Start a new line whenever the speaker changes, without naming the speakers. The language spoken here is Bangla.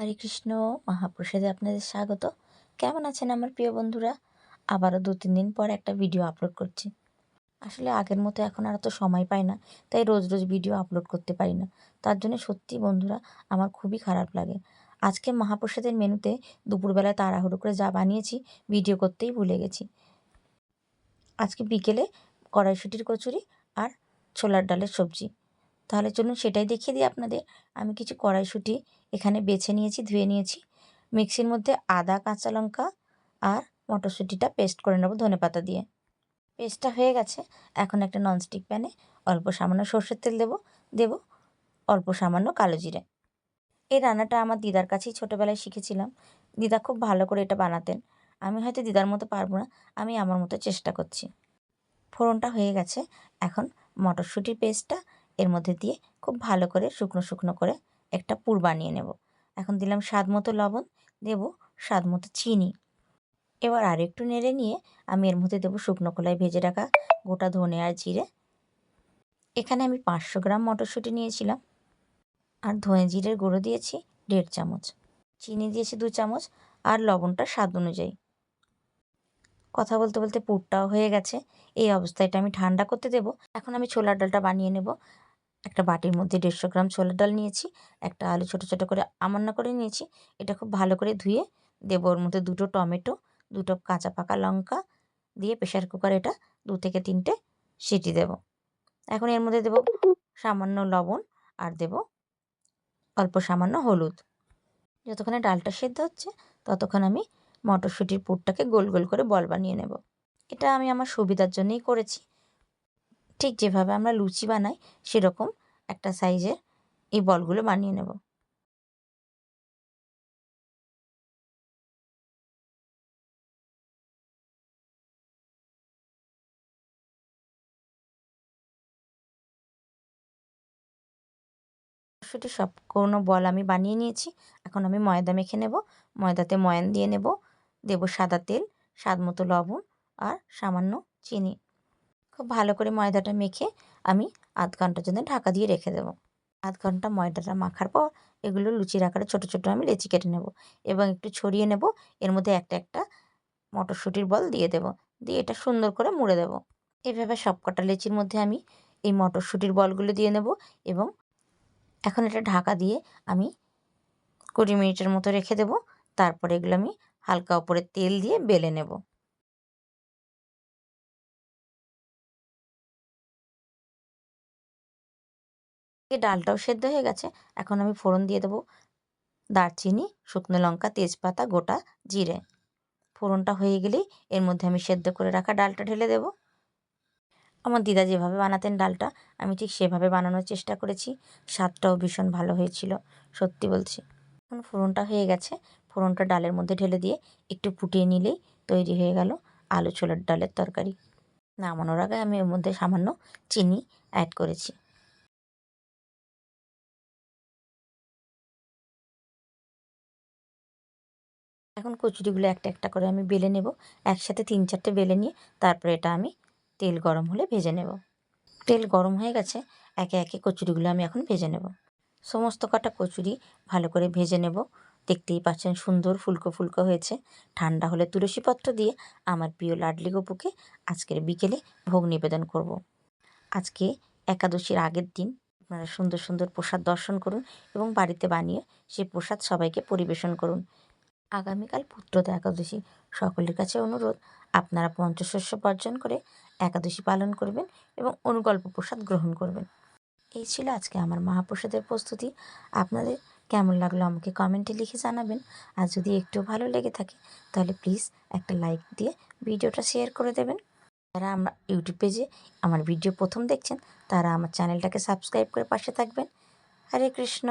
হরে কৃষ্ণ মহাপ্রসাদে আপনাদের স্বাগত। কেমন আছেন আমার প্রিয় বন্ধুরা? আবারও দু তিন দিন পর একটা ভিডিও আপলোড করছি। আসলে আগের মতো এখন আর তো সময় পাই না, তাই রোজ রোজ ভিডিও আপলোড করতে পারি না। তার জন্য সত্যি বন্ধুরা, আমার খুবই খারাপ লাগে। আজকে মহাপ্রসাদের মেনুতে দুপুরবেলায় তাড়াহুড়ো করে যা বানিয়েছি ভিডিও করতেই ভুলে গেছি। আজকে বিকেলে কড়াইশুটির কচুরি আর ছোলার ডালের সবজি। তাহলে চলুন সেটাই দেখিয়ে দিই আপনাদের। আমি কিছু কড়াইশুঁটি এখানে বেছে নিয়েছি, ধুয়ে নিয়েছি। মিক্সির মধ্যে আদা, কাঁচা লঙ্কা আর মটরশুঁটিটা পেস্ট করে নেব ধনে পাতা দিয়ে। পেস্টটা হয়ে গেছে। এখন একটা ননস্টিক প্যানে অল্প সামান্য সর্ষের তেল দেবো। দেবো অল্প সামান্য কালো জিরে। এই রান্নাটা আমার দিদার কাছেই ছোটোবেলায় শিখেছিলাম। দিদা খুব ভালো করে এটা বানাতেন। আমি হয়তো দিদার মতো পারব না, আমি আমার মতো চেষ্টা করছি। ফোড়নটা হয়ে গেছে। এখন মটরশুঁটির পেস্টটা এর মধ্যে দিয়ে খুব ভালো করে শুকনো শুকনো করে একটা পুর বানিয়ে নেব। এখন দিলাম স্বাদ মতো লবণ, দেব স্বাদ মতো চিনি। এবার আর একটু নেড়ে নিয়ে আমি এর মধ্যে দেবো শুকনো কলাই ভেজে রাখা গোটা ধনে আর জিরে। এখানে আমি পাঁচশো গ্রাম মটরশুঁটি নিয়েছিলাম। আর ধনে জিরের গুঁড়ো দিয়েছি দেড় চামচ। চিনি দিয়েছি দু চামচ। আর লবণটা স্বাদ অনুযায়ী। কথা বলতে বলতে পুরটাও হয়ে গেছে। এই অবস্থায় এটা আমি ঠান্ডা করতে দেব। এখন আমি ছোলার ডালটা বানিয়ে নেব। একটা বাটির মধ্যে দেড়শো গ্রাম ছোলার ডাল নিয়েছি, একটা আলু ছোটো ছোটো করে আমান্না করে নিয়েছি, এটা খুব ভালো করে ধুয়ে দেবো ওর মধ্যে দুটো টমেটো, দুটো কাঁচা পাকা লঙ্কা দিয়ে প্রেশার কুকার এটা দু থেকে তিনটে সিটি দেব। এখন এর মধ্যে দেব সামান্য লবণ আর দেব অল্প সামান্য হলুদ। যতক্ষণে ডালটা সেদ্ধ হচ্ছে, ততক্ষণ আমি মটরশুঁটির পুরটাকে গোল গোল করে বল বানিয়ে নেব। এটা আমি আমার সুবিধার জন্যই করেছি। ঠিক যেভাবে আমরা লুচি বানাই, সেরকম একটা সাইজের এই বলগুলো বানিয়ে নেব। সেটি সব কোনো বল আমি বানিয়ে নিয়েছি। এখন আমি ময়দা মেখে নেব। ময়দাতে ময়ান দিয়ে নেব। দেব সাদা তেল, স্বাদ মতো লবণ আর সামান্য চিনি। খুব ভালো করে ময়দাটা মেখে আমি আধ ঘণ্টার জন্য ঢাকা দিয়ে রেখে দেবো। আধ ঘণ্টা ময়দাটা মাখার পর এগুলো লুচির আকারে ছোটো ছোটো আমি লেচি কেটে নেব এবং একটু ছড়িয়ে নেব। এর মধ্যে একটা একটা মটরশুঁটির বল দিয়ে দেব। দিয়ে এটা সুন্দর করে মুড়ে দেব। এভাবে সব কটা লেচির মধ্যে আমি এই মটরশুঁটির বলগুলো দিয়ে নেব এবং এখন এটা ঢাকা দিয়ে আমি কুড়ি মিনিটের মতো রেখে দেব। তারপরে এগুলো আমি হালকা ওপরে তেল দিয়ে বেলে নেব। ডালটাও সেদ্ধ হয়ে গেছে। এখন আমি ফোড়ন দিয়ে দেবো। দারচিনি, শুকনো লঙ্কা, তেজপাতা, গোটা জিরে। ফোড়নটা হয়ে গেলেই এর মধ্যে আমি সেদ্ধ করে রাখা ডালটা ঢেলে দেব। আমার দিদা যেভাবে বানাতেন ডালটা, আমি ঠিক সেভাবে বানানোর চেষ্টা করেছি। স্বাদটাও ভীষণ ভালো হয়েছিল, সত্যি বলছি। এখন ফোড়নটা হয়ে গেছে। ফোড়নটা ডালের মধ্যে ঢেলে দিয়ে একটু ফুটিয়ে নিলেই তৈরি হয়ে গেল আলু ছোলার ডালের তরকারি। নামানোর আগে আমি এর মধ্যে সামান্য চিনি অ্যাড করেছি। এখন কচুরিগুলো একটা একটা করে আমি বেলে নেব। একসাথে তিন চারটে বেলে নিয়ে তারপরে এটা আমি তেল গরম হলে ভেজে নেব। তেল গরম হয়ে গেছে, একে একে কচুরিগুলো আমি এখন ভেজে নেব। সমস্ত কটা কচুরি ভালো করে ভেজে নেব। দেখতেই পাচ্ছেন সুন্দর ফুলকো ফুলকো হয়েছে। ঠান্ডা হলে তুলসীপত্র দিয়ে আমার প্রিয় লাডলি গপুকে আজকের বিকেলে ভোগ নিবেদন করব। আজকে একাদশীর আগের দিন আপনারা সুন্দর সুন্দর প্রসাদ দর্শন করুন এবং বাড়িতে বানিয়ে সেই প্রসাদ সবাইকে পরিবেশন করুন। আগামীকাল পুত্রদা একাদশী সকলের কাছে অনুরোধ, আপনারা পঞ্চশস্য বর্জন করে একাদশী পালন করবেন এবং অনুকল্প প্রসাদ গ্রহণ করবেন। এই ছিল আজকে আমার মহাপ্রসাদের প্রস্তুতি। আপনাদের কেমন লাগল আমাকে কমেন্টে লিখে জানাবেন। আর যদি একটু ভালো লেগে থাকে, তাহলে প্লিজ একটা লাইক দিয়ে ভিডিওটা শেয়ার করে দেবেন। যারা আমরা ইউটিউব পেজে আমার ভিডিও প্রথম দেখছেন, তারা আমার চ্যানেলটাকে সাবস্ক্রাইব করে পাশে থাকবেন। হরে কৃষ্ণ।